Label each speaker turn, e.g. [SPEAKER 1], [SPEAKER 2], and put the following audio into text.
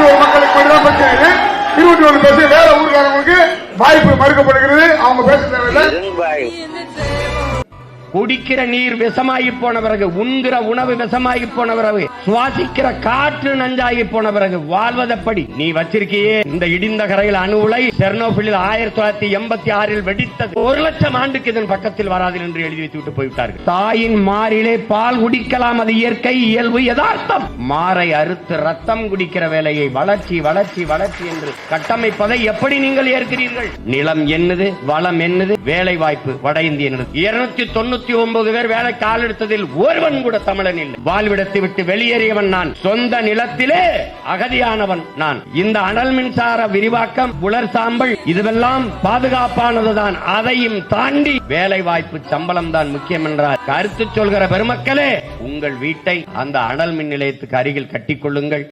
[SPEAKER 1] இருபத்தி ஒரு மக்களுக்கு மட்டும்தான் பிரச்சனை இருபத்தி ஒன்று பேச வேற ஊருக்காரங்களுக்கு வாய்ப்பு மறுக்கப்படுகிறது. அவங்க பேச தேவையில்லை.
[SPEAKER 2] குடிக்கிற நீர் விஷமாகி போன பிறகு உண்கிற உணவு விஷமாகி போன பிறகு சுவாசிக்கிற காற்று நஞ்சாகி போன பிறகு வாழ்வதப்படி நீ வச்சிருக்கியே. இந்த இடிந்த கரையில் அணு உலை செர்னோபிலில் ஆயிரத்தி தொள்ளாயிரத்தி எண்பத்தி ஆறில் வெடித்தது ஒரு லட்சம் ஆண்டுக்கு இதன் பக்கத்தில் வராது என்று எழுதி வைத்து விட்டு போய்விட்டார்கள். தாயின் மாறிலே பால் குடிக்கலாம் அது இயற்கை இயல்பு யதார்த்தம். மாறை அறுத்து ரத்தம் குடிக்கிற வேலையை வளர்ச்சி வளர்ச்சி வளர்ச்சி என்று கட்டமைப்பதை எப்படி நீங்கள் ஏற்கிறீர்கள்? நிலம் என்னது? வளம் என்னது? வேலை வாய்ப்பு வட இந்திய இருநூத்தி தொண்ணூத்தி ஒன்பது பேர் வேலை கால் எடுத்ததில் ஒருவன் கூட தமிழன் இல்லை. வாழ்விடத்தை விட்டு வெளியேறியவன் நான். சொந்த நிலத்திலே அகதியானவன் நான். இந்த அனல் மின்சார விரிவாக்கம் உலர் சாம்பல் இதுவெல்லாம் பாதுகாப்பானதுதான். அதையும் தாண்டி வேலை வாய்ப்பு சம்பளம் தான் முக்கியம் என்றார். கருத்து சொல்கிற பெருமக்களே உங்கள் வீட்டை அந்த அனல் மின் நிலையத்துக்கு அருகில் கட்டிக்கொள்ளுங்கள்